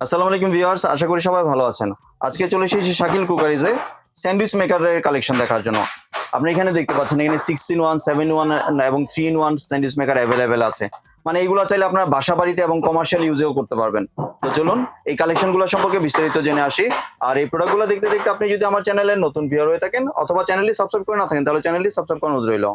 আসসালামু আলাইকুম ভিউয়ার্স, আশা করি সবাই ভালো আছেন। আজকে চলে এসেছি শাকিল কুকারিজে স্যান্ডউইচ মেকারের কালেকশন দেখার জন্য। আপনি এখানে দেখতে পাচ্ছেন, এখানে six in one seven one এবং three in one sandwich maker available আছে। মানে এইগুলো চাইলে আপনার বাসা বাড়িতে এবং কমার্শিয়াল ইউজেও করতে পারবেন। তো চলুন, এই কালেকশনগুলো সম্পর্কে বিস্তারিত জেনে আসি। আর এই প্রোডাক্টগুলো দেখতে দেখতে আপনি যদি আমার চ্যানেলের নতুন ভিউয়ার হয়ে থাকেন অথবা চ্যানেলটি সাবস্ক্রাইব করে না থাকেন, তাহলে চ্যানেলটি সাবস্ক্রাইব করানো রইল।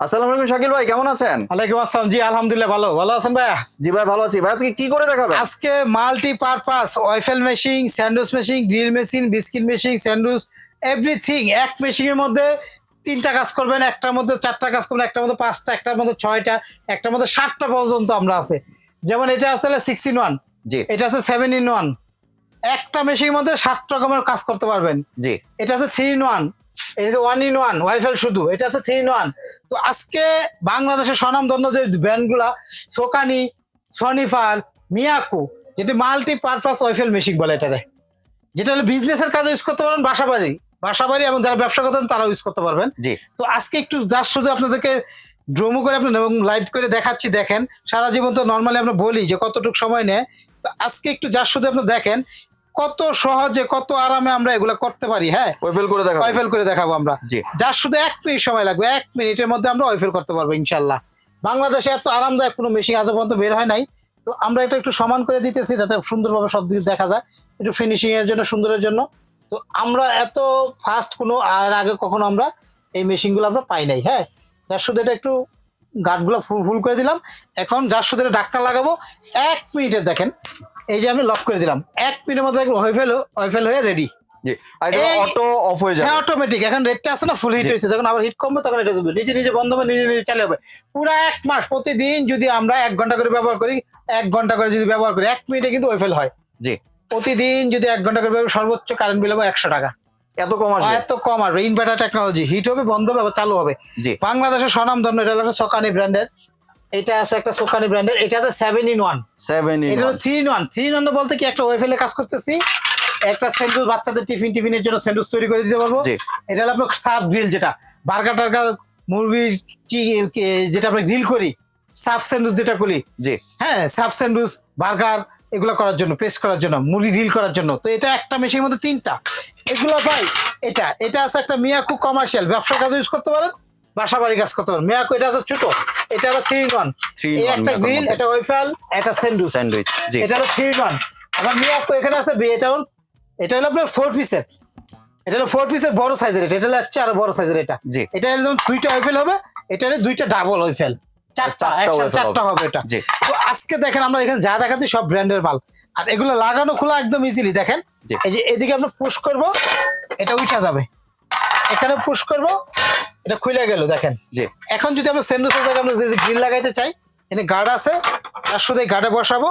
আসসালামু আলাইকুম শাকিল ভাই কেমন আছেন? ওয়ালাইকুম আসসালাম। জি আলহামদুলিল্লাহ ভালো। ভালো আছেন ভাইয়া? জি ভাই ভালো আছি। ভাই আজকে কি করে দেখাবেন? আজকে multi purpose waffle machine sandwich machine grill machine biscuit machine sandwich everything এক মেশিনের মধ্যে তিনটা কাজ করবেন একটার মধ্যে চারটা কাজ করবেন একটার মধ্যে পাঁচটা একটার মধ্যে ছয়টা একটার মধ্যে সাতটা পর্যন্ত আমরা আছে। যেমন এটা আসলে সিক্স ইন ওয়ান জি। এটা আছে সেভেন ইন ওয়ান একটা মেশিনের মধ্যে সাত রকমের কাজ করতে পারবেন। জি। এটা আছে থ্রি ইন ওয়ান এটা ওয়ান ইন ওয়ান ওয়াইফাই শুধু এটা আছে থ্রি ইন ওয়ান তো আজকে বাংলাদেশের স্বনামধন্য যে ব্র্যান্ডগুলা সোকানি সনিফার মিয়াকু যেটি মাল্টি পারপাস ওয়াইফেল মেশিন বলে এটারে যেটা হলো বিজনেসের কাজে ইউজ করতে পারবেন বাসা বাড়ি বাসা বাড়ি এবং যারা ব্যবসা করতেন তারাও ইউজ করতে পারবেন। জি। তো আজকে একটু যার শুধু আপনাদেরকে ড্রোমো করে আপনার এবং লাইভ করে দেখাচ্ছি দেখেন সারা জীবন তো নর্মালি আমরা বলি যে কতটুকু সময় নেয়। তো আজকে একটু যার শুধু আপনি দেখেন কত সহজে কত আরামে আমরা এগুলো করতে পারি হ্যাঁ? ওয়েফেল করে দেখাবেন ওয়াইফেল করে দেখাবো আমরা। যার শুধু এক মিনিট সময় লাগবে এক মিনিটের মধ্যে আমরা ওয়াইফেল করতে পারব ইনশাল্লাহ বাংলাদেশে এত আরামদায়ক কোনো মেশিন আজ পর্যন্ত বের হয় নাই। তো আমরা এটা একটু সমান করে দিতেছি যাতে সুন্দরভাবে সব দিকে দেখা যায়। একটু ফিনিশিং এর জন্য সুন্দরের জন্য। তো আমরা এত ফাস্ট কোনো আর আগে কখনো আমরা এই মেশিনগুলো আমরা পাই নাই হ্যাঁ? যার শুধু এটা একটু গার্ডগুলো ফুল ফুল করে দিলাম। এখন যার শুধু এটা ডাক্তার লাগাবো এক মিনিটের দেখেন। এই যে আমি লক করে দিলাম। এক মিনিটের মধ্যে হয়ে রেডি জি আর অটো অফ হয়ে যাবে। হ্যাঁ অটোমেটিক এখন রেটটা আছে না ফুল হিট হয়েছে। যখন আবার হিট কমবে তখন এটা নিজে নিজে বন্ধ হবে নিজে নিজে চালু হবে। পুরো এক মাস প্রতিদিন যদি আমরা এক ঘণ্টা করে ব্যবহার করি এক ঘণ্টা করে যদি ব্যবহার করি এক মিনিটে কিন্তু ওয়েফেল হয়। জি। প্রতিদিন যদি এক ঘণ্টা করে সর্বোচ্চ কারেন্ট বিল হবে একশো টাকা। এত কম আসবে। এত কম আসবে। ইনভার্টার টেকনোলজি হিট হবে বন্ধ হবে চালু হবে। জি। বাংলাদেশের স্বনাম ধন্য এটা হলো সোকানি ব্র্যান্ডের এটা আছে একটা সোকানি ব্র্যান্ডের এটা আছে সেভেন ইন ওয়ান সেভেন এটা হলো three in one three in one বলতে কি একটা ওয়েফেলে কাজ করতেছি একটা স্যান্ডউইচ বাচ্চাদের টিফিন টিফিনের জন্য স্যান্ডউইচ তৈরি করে দিতে পারব এটা হলো আপনার সাব গ্রিল যেটা বার্গার টার্গার মুরগির যেটা আমরা গ্রিল করি সাব স্যান্ডউইচ যেটা করি। জি। হ্যাঁ সাব স্যান্ডউইচ বার্গার এগুলো করার জন্য পেস্ট করার জন্য মুরগি গ্রিল করার জন্য। তো এটা একটা মেশিনের মধ্যে তিনটা। এগুলো ভাই এটা এটা আছে একটা মিয়াকু কমার্শিয়াল ব্যবসার কাজে ইউজ করতে পারেন। বাসা বাড়ি কাজ করতে পারেন মিয়াকু এটা আছে ছোট এটা আবার থ্রি ওয়ান একটা গ্রিল। এটা ওয়েফেল এটা স্যান্ডউইচ স্যান্ডউইচ এটা হলো থ্রি ওয়ান আবার মিয়াকো এখানে আছে বি এটা হল এটা হলো আপনার ফোর পিসের এটা হলো ফোর পিসের বড় সাইজের এটা এটা হচ্ছে আরও বড় সাইজের এটা। জি। এটা যেমন দুইটা ওয়েফেল হবে এটা দুইটা ডাবল ওয়েফেল চারটা চারটা একসাথে চারটা হবে। এটা। তো আজকে দেখেন আমরা এখানে যা দেখাচ্ছি সব ব্র্যান্ডের মাল। আর এগুলো লাগানো খোলা একদম ইজিলি দেখেন। এই যে এদিকে আমরা পুশ করব এটা উঠা যাবে। এখানে পুশ করব এটা খুলে গেল দেখেন। জি। এখন যদি আমরা সেন্ডুসের জায়গায় আমরা যদি গ্রিল লাগাইতে চাই এখানে গার্ড আছে তার শুধু গার্ডে বসাবো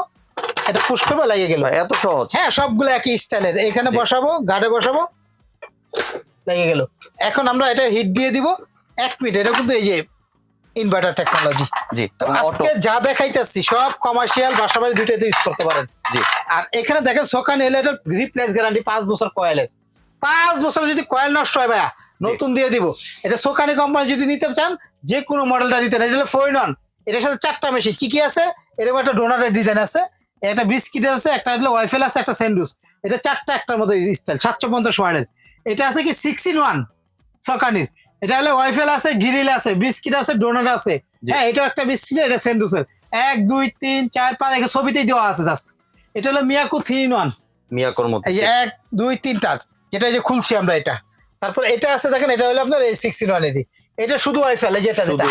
এটা পুশ করব লাগিয়ে গেল। এত সহজ। হ্যাঁ সবগুলো একই স্টাইলের এখানে। বসাবো গার্ডে বসাবো লেগে গেল। এখন আমরা এটা হিট দিয়ে দিব এক মিনিট এটা কিন্তু এই যে ইনভার্টার টেকনোলজি জি তো আজকে যা দেখাইতেছি সব কমার্শিয়াল বাসাবাড়ি দুইটাতে ইউজ করতে পারেন। জি। আর এখানে দেখেন সোকান এলে এটার রিপ্লেস গ্যারান্টি পাঁচ বছর কয়েলের পাঁচ বছর যদি কয়েল নষ্ট হয় ভাইয়া নতুন দিয়ে দিব। এটা সোকানি কোম্পানি যদি নিতে চান যে কোনো মডেলটা নিতে না এটা ফোর নন এটার সাথে চারটা মেশিন কি কি আছে? এরকম একটা ডোনারের ডিজাইন আছে একটা বিস্কিট আছে একটা হলো ওয়াইফেল আছে একটা স্যান্ডুস এটা চারটা একটার মধ্যে স্টাইল সাতশো পঞ্চাশ ওয়ার্ডের এটা আছে কি সিক্স ইন ওয়ান সকানির। এটা হলো ওয়াইফেল আছে গিরিল আছে বিস্কিট আছে ডোনার আছে। হ্যাঁ এটা একটা বিস্কিট এটা স্যান্ডুসের এক দুই তিন চার পাঁচ এখানে ছবিতেই দেওয়া আছে জাস্ট এটা হলো মিয়াকু থ্রি ইন ওয়ান মিয়াকুর মধ্যে এক দুই তিনটার যেটা যে খুলছি আমরা এটা। তারপর এটা আছে দেখেন এটা হলো আপনার এই সিক্স ইন ওয়ান এটি শুধু ওয়াইফাই যেটা যেটা।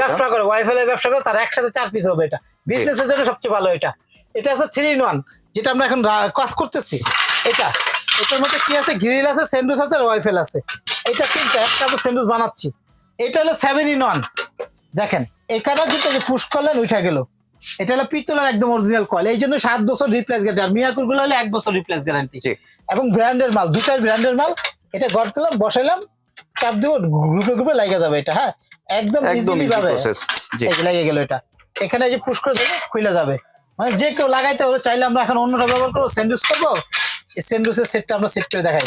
ব্যবসা করে ওয়াইফাই ব্যবসা করে তার একসাথে চার পিস হবে এটা। বিজনেসের জন্য সবচেয়ে ভালো এটা। এটা আছে থ্রি ইন ওয়ান যেটা আমরা এখন কাজ করতেছি। এটা এটার মধ্যে কি আছে? গ্রিল আছে স্যান্ডউইচ আছে আর ওয়াইফাই আছে। এটা তিনটা একটা আমরা স্যান্ডউইচ বানাচ্ছি। এটা হলো সেভেন ইন ওয়ান দেখেন এখানে কিন্তু এই যে পুশ করলেন উঠা গেল। এটা হলো পিতলের একদম অরিজিনাল কয়েল এই জন্য সাত বছর রিপ্লেস গ্যারান্টি আর মিয়াকুরগুলো হলো এক বছর রিপ্লেস গ্যারান্টি এবং ব্র্যান্ডের মাল দুটার ব্র্যান্ডের মাল। এটা গড় করলাম বসাইলাম চাপ দিব গ্রুপে গ্রুপে লাগিয়ে যাবে এটা হ্যাঁ? একদম ইজিলি ইজি যাবে লাগিয়ে গেল এটা। এখানে যে পুশ করে দেবে খুলে যাবে। মানে যে কেউ লাগাইতে হলে চাইলে আমরা এখন অন্যটা ব্যবহার করব স্যান্ডউইচ করব। এই স্যান্ডউইচের সেটটা আমরা সেট করে দেখাই।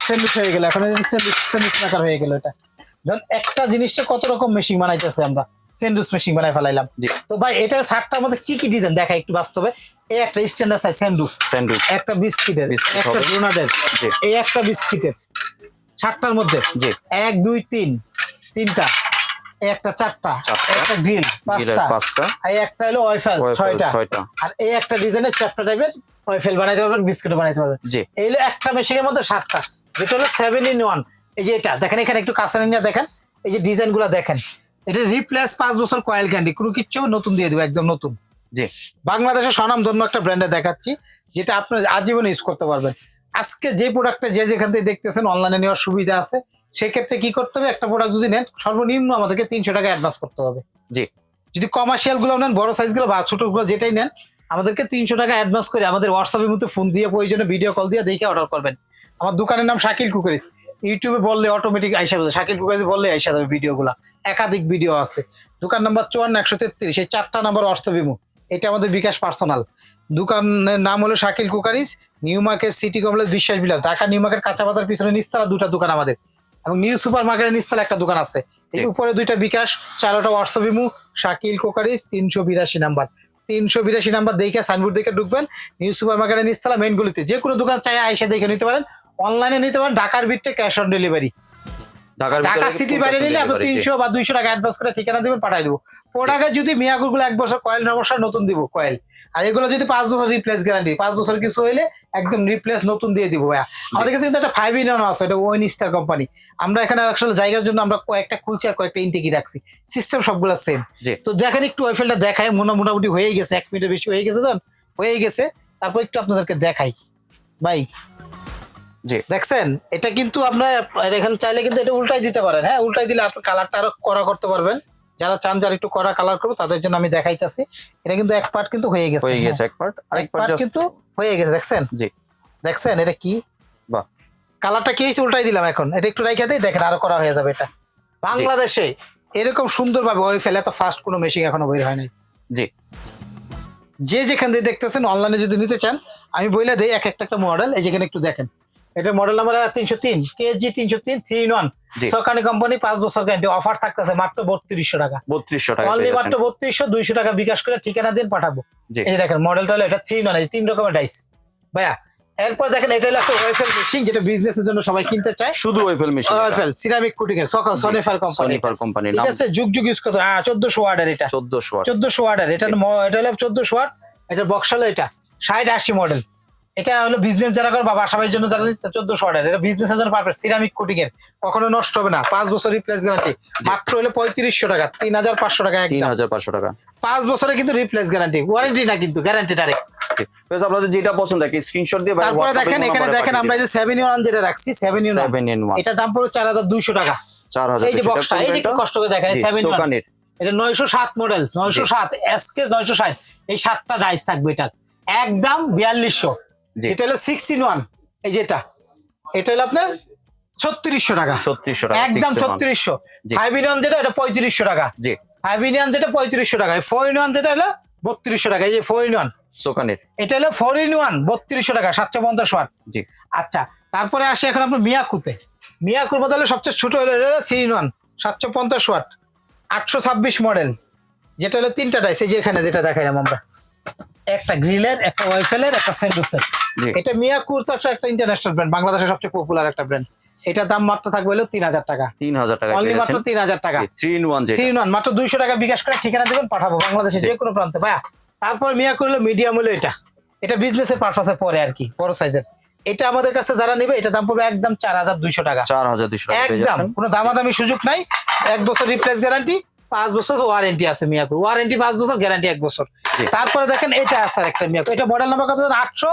স্যান্ডউইচ হয়ে গেল এখন স্যান্ডউইচ স্যান্ডউইচ মেকার হয়ে গেল এটা। ধর একটা জিনিসটা কত রকম মেশিন বানাইতেছে আমরা। সেন্ডুস মেশিন বানাই ফেলাইলাম। জি। তো ভাই এটা শার্টটার মধ্যে কি কি ডিজাইন দেখা একটু বাস্তবে। একটা স্ট্যান্ডার্ড সাইজ স্যান্ডুস স্যান্ডউইচ। একটা বিস্কিটের একটা। ডোনাটের এই একটা বিস্কিটের। শার্টটার মধ্যে? জি। এক দুই তিন। তিনটা। একটা চারটা। চারটা। একটা গ্রিল পাঁচটা। পাঁচটা। এই একটা হলো ওয়েফেল ছয়টা। আর এই একটা ডিজাইনের চ্যাপ্টা টাইপের ওয়েফেল বানাইতে পারবেন বিস্কুট বানাইতে পারবেন। জি। এই হলো একটা মেশিনের মধ্যে সাতটা। যেটা হলো সেভেন ইন ওয়ান এই যে এটা দেখেন এখানে একটু কাঁচা নিয়ে দেখেন। এই যে ডিজাইনগুলা দেখেন। এটা রিপ্লেস পাঁচ বছর কয়েল ক্যান্ডি কোনো কিচ্ছু নতুন দিয়ে দেবো একদম নতুন। জি। বাংলাদেশের স্বনামধন্য একটা ব্র্যান্ডে দেখাচ্ছি যেটা আপনার আজীবন ইউজ করতে পারবেন। আজকে যে প্রোডাক্টটা যে যেখান থেকে দেখতেছেন অনলাইনে নেওয়ার সুবিধা আছে সেক্ষেত্রে কি করতে হবে? একটা প্রোডাক্ট যদি নেন সর্বনিম্ন আমাদেরকে তিনশো টাকা অ্যাডভান্স করতে হবে। জি। যদি কমার্শিয়ালগুলো নেন বড় সাইজগুলো বা ছোটগুলো যেটাই নেন আমাদেরকে তিনশো টাকা অ্যাডভান্স করে আমাদের হোয়াটসঅ্যাপের মধ্যে ফোন দিয়ে প্রয়োজনে ভিডিও কল দিয়ে দেখে অর্ডার করবেন। আমার দোকানের নাম শাকিল কুকারিস। ইউটিউবে বললে অটোমেটিক আইসা যাবে শাকিল কুকারিস বললে আইসা যাবে ভিডিওগুলো একাধিক ভিডিও আছে। দোকান নাম্বার চুয়ান্ন একশো তেত্রিশ এই চারটা নাম্বার হোয়াটসঅ্যাপ এটা আমাদের বিকাশ পার্সোনাল। দোকানের নাম হলো Shakil cookeries new market city complex Biswas Bilas. Dhaka new market কাঁচা বাজার পিছনে নিস্তালা দুটা দোকান আমাদের। এবং নিউ সুপার মার্কেটের নিস্তালা একটা দোকান আছে। এই উপরে দুইটা বিকাশ চারোটা ইমু শাকিল কোকারিস তিনশো বিরাশি নাম্বার। তিনশো বিরাশি নাম্বার দেখে সাইনবোর্ড দেখে ঢুকবেন। নিউ সুপার মার্কেটের নিস্তালা মেন গুলিতে। যে কোনো দোকান চাই আইসা দেখে নিতে পারেন। অনলাইনে নিতে পারেন ঢাকার বিটে cash on delivery Dhaka city বাইরে নিলে আপনি তিনশো বা দুইশো টাকা অ্যাডভান্স করে ঠিকানা দিবেন পাঠাই দেবো। প্রোডাক্টে যদি মিয়াগুরগুলো এক বছর কয়েল নমস্কার নতুন দিব কয়েল আর এগুলো যদি পাঁচ বছর রিপ্লেস গ্যারান্টি পাঁচ বছর কিছু হইলে একদম রিপ্লেস নতুন দিয়ে দিব ভাইয়া। আমাদের কাছে কিন্তু একটা ফাইভ ইন আছে এটা ওয়েন স্টার কোম্পানি আমরা এখানে আসলে জায়গার জন্য আমরা কয়েকটা খুলছি আর কয়েকটা ইনটেকি রাখছি। সিস্টেম সবগুলো সেম তো দেখেন একটু ওয়েফেলটা দেখায় মোটা মোটামুটি হয়ে গেছে এক মিনিটের বেশি হয়ে গেছে তখন হয়ে গেছে। তারপর একটু আপনাদেরকে দেখাই। ভাই জি। দেখছেন এটা কিন্তু আপনার এখানে চাইলে কিন্তু এটা উল্টাই দিতে পারেন হ্যাঁ? উল্টাই দিলে আপনি কালারটা আরও করা করতে পারবেন। যারা চান যারা একটু করা কালার করব তাদের জন্য আমি দেখাইতেছি। এটা কিন্তু এক পার্ট কিন্তু হয়ে গেছে হয়ে হ্যাঁ। গেছে এক পার্ট আরেক পার্ট কিন্তু হয়ে গেছে দেখছেন? জি। দেখছেন এটা কি? বাহ। কালারটা কি হয়েছে উল্টাই দিলাম এখন। এটা একটু রেখে দিই দেখেন আরও করা হয়ে যাবে এটা। বাংলাদেশে এরকম সুন্দরভাবে ওই ফেলে এত ফাস্ট কোনো মেশিন এখনও বের হয় নাই। জি। যে যেখান দিয়ে দেখতেছেন অনলাইনে যদি নিতে চান আমি বইলে দেই এক একটা একটা মডেল এই যেখানে একটু দেখেন। এটা মডেল নাম্বার তিনশো তিন কেজি তিনশো তিন থ্রি ওয়ান সরকারি কোম্পানি পাঁচ বছর গ্যারান্টি অফার থাকতেছে মাত্র বত্রিশশো টাকা। বত্রিশশো টাকা অনলি মাত্র বত্রিশশো দুইশো টাকা বিকাশ করে ঠিকানা দিন পাঠাবো। এই দেখেন মডেলটা হলো এটা থ্রি নন তিন রকমের ডাইস ভাইয়া এরপর দেখেন এটা হলো একটা ওয়েফেল মেশিন যেটা বিজনেস এর জন্য সবাই কিনতে চায়। শুধু waffle machine waffle ceramic coating এর সকাল সোনেফার কোম্পানি সোনিফার কোম্পানির ঠিক আছে যুগ যুগ ইউজ করতে হ্যাঁ চোদ্দশো ওয়ার্ডের এটা। চোদ্দশো ওয়াট চোদ্দশো ওয়ার্ডের এটা এটা হলো চোদ্দশো ওয়াট এটা বক্স হলো এটা। ষাট আশি মডেল এটা হলো বিজনেস যারা করে বা বাসাবাড়ির জন্য যারা চোদ্দশো ওয়ার্ডের এটা বিজনেস এর জন্য পারফেক্ট সিরামিক কোটিং এর। কখনো নষ্ট হবে না। পাঁচ বছর রিপ্লেস গ্যারান্টি মাত্র হলো পঁয়ত্রিশশো টাকা তিন হাজার পাঁচশো টাকা তিন হাজার পাঁচশো টাকা। পাঁচ বছরে কিন্তু রিপ্লেস গ্যারান্টি ওয়ারেন্টি না কিন্তু গ্যারান্টি ডাইরেক্ট আপনাদের যেটা পছন্দ একটা স্ক্রিনশট দিয়ে তারপরে দেখেন এখানে দেখেন আমরা যে সেভেন যেটা রাখছি সেভেন এটা দাম চার হাজার দুইশো টাকা। চার হাজার এই যে বক্সটা এই যে কষ্ট করে দেখেন সেভেন এটা নয়শো সাত মডেল নয়শো সাত এসকে নয়শো সাত এই সাতটা ডাইস থাকবে এটার। একদম বিয়াল্লিশশো। এটা হলো সিক্সটিন ওয়ান এই যেটা এটা। হলো আপনার ছত্রিশশো টাকা। ছত্রিশশো টাকা একদম ছত্রিশশো। ফাইভ ইন ওয়ান যেটা এটা পঁয়ত্রিশশো টাকা। জি। ফাইভ ইন ওয়ান যেটা পঁয়ত্রিশশো টাকা। ফোর ইন ওয়ান যেটা হলো বত্রিশশো টাকা। এই যে ফোর ইন ওয়ান সোকানের। এটা হলো ফোর ইন ওয়ান বত্রিশশো টাকা সাতশো পঞ্চাশ ওয়াট। জি। আচ্ছা তারপরে আসে এখন আপনার মিয়াকুতে। মিয়াকুর মধ্যে হলো সবচেয়ে ছোট হলো থ্রি ইন ওয়ান সাতশো পঞ্চাশ ওয়াট। আটশো ছাব্বিশ মডেল। যেটা হলো তিনটা ডাইস এই যে এখানে যেটা দেখাইলাম আমরা। একটা গ্রিলের একটা ওয়াইফেলের একটা সেন্ডুসের এটা মিয়াকুর তো একটা- ইন্টারন্যাশনাল ব্র্যান্ড বাংলাদেশের সবচেয়ে পপুলার একটা ব্র্যান্ড এটা দাম মাত্র থাকবে হলো তিন হাজার টাকা। তিন হাজার টাকা অনলি মাত্র তিন হাজার টাকা। Three in one three one মাত্র দুইশো টাকা বিকাশ করে ঠিকানা দেবেন পাঠাবো বাংলাদেশে যে কোনো প্রান্তে। ভাইয়া তারপর মিয়া করল মিডিয়াম হলো এটা। এটা বিজনেসের পারপাসে পরে আর কি বড় সাইজের এটা আমাদের কাছে যারা নেবে এটা দাম পড়বে একদম চার হাজার দুইশো টাকা। চার হাজার পেয়ে একদম কোনো দামাদামি সুযোগ নাই। এক বছর রিপ্লেস গ্যারান্টি পাঁচ বছর ওয়ারেন্টি আছে মিয়াকুর ওয়ারেন্টি পাঁচ বছর গ্যারান্টি এক বছর। তারপরে দেখেন এটা আছে একটা মিয়াকুর এটা মডেল নাম্বার কত? আটশো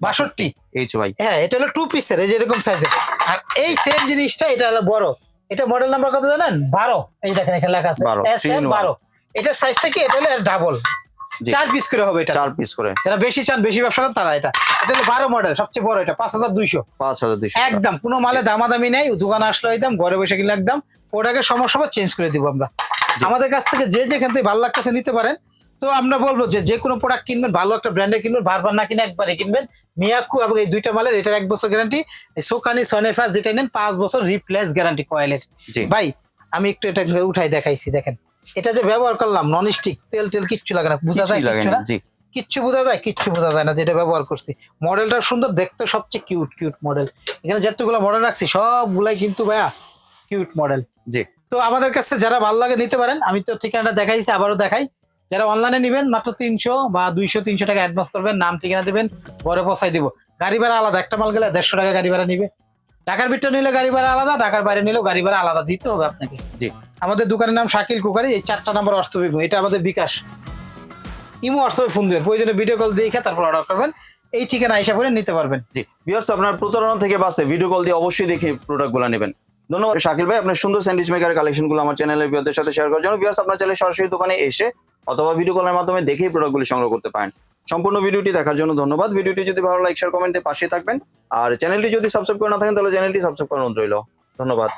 বাষট্টি। এইচ ভাই। হ্যাঁ এটা হলো টু পিসের এই যে এরকম সাইজের আর এই সেম জিনিসটা এটা হলো বড়। এটা মডেল নাম্বার কত জানেন? বারো। এই দেখেন এখানে লেখা আছে। এস এম বারো। এটার সাইজটা কি এটা হলো ডাবল। চার পিস করে হবে এটা। চার পিস করে। যারা বেশি চান বেশি ব্যবসা করেন তারা এটা। এটা হলো বারো মডেল সবচেয়ে বড় এটা পাঁচ হাজার দুইশো। পাঁচ হাজার দুইশো একদম কোনো মালে দামাদামি নেই দোকানে আসলে একদম ঘরে বসে কিনলে একদম। ওটাকে সমস্যা চেঞ্জ করে দিব আমরা। আমাদের কাছ থেকে যে যেখান থেকে ভালো লাগতেছে নিতে পারেন। তো আমরা বলব যে যে কোনো প্রোডাক্ট কিনবেন ভালো একটা ব্র্যান্ডে কিনবেন বারবার না কিনে একবারে কিনবেন। মিয়াকু এবং এই দুইটা মালের এটার এক বছর গ্যারান্টি সোকানি সনেফা যেটা নেন পাঁচ বছর রিপ্লেস গ্যারান্টি কয়েলের ভাই আমি একটু এটা উঠাই দেখাইছি দেখেন। এটা যে ব্যবহার করলাম নন স্টিক তেল তেল কিচ্ছু লাগে না বোঝা যায় কিচ্ছু না কিচ্ছু বোঝা যায় কিচ্ছু বোঝা যায় না যেটা ব্যবহার করছি। মডেলটা সুন্দর দেখতে সবচেয়ে কিউট কিউট মডেল এখানে যতগুলো মডেল রাখছি সবগুলাই কিন্তু ভাইয়া কিউট মডেল জি। তো আমাদের কাছে যারা ভালো লাগে নিতে পারেন আমি তো ঠিকানাটা দেখাইছি আবারও দেখাই। যারা অনলাইনে নেবেন মাত্র তিনশো বা দুইশো তিনশো টাকা অ্যাডভান্স করবেন নাম ঠিকানা দেবেন পরে পৌঁছাই দিব। গাড়ি ভাড়া আলাদা একটা মাল গেলে দেড়শো টাকা গাড়ি ভাড়া নিবে। ঢাকার ভিতরে নিলে গাড়ি ভাড়া আলাদা ঢাকার বাইরে নিলেও গাড়ি ভাড়া আলাদা দিতে হবে আপনাকে। জি। আমাদের দোকানের নাম শাকিল কুকারি এই চারটা নাম্বার ইমো এটা আমাদের বিকাশ। ইমো হোয়াটসঅ্যাপে ফোন দেবেন প্রয়োজনে ভিডিও কল দিয়ে তারপর অর্ডার করবেন। এই ঠিকানা হিসাব করে নিতে পারবেন। জি। ভিউয়ার্স আপনার প্রতারণা থেকে বাঁচতে ভিডিও কল দিয়ে অবশ্যই দেখে প্রোডাক্টগুলো নেবেন। ধন্যবাদ শাকিল ভাই আপনার সুন্দর স্যান্ডউইচ মেকার কালেকশনগুলো আমার চ্যানেলের ভিউয়ারদের সাথে শেয়ার করার জন্য। ভিউয়ার্স আপনার চ্যানেলে সরাসরি দোকানে এসে অথবা ভিডিও কলের মাধ্যমে দেখেই প্রোডাক্টগুলি সংগ্রহ করতে পারেন। সম্পূর্ণ ভিডিওটি দেখার জন্য ধন্যবাদ। ভিডিওটি যদি ভালো লাইক শেয়ার কমেন্টে পাশে থাকবেন। আর চ্যানেলটি যদি সাবস্ক্রাইব করে না থাকেন, তাহলে চ্যানেলটি সাবস্ক্রাইব করার অনুরোধ রইল। ধন্যবাদ।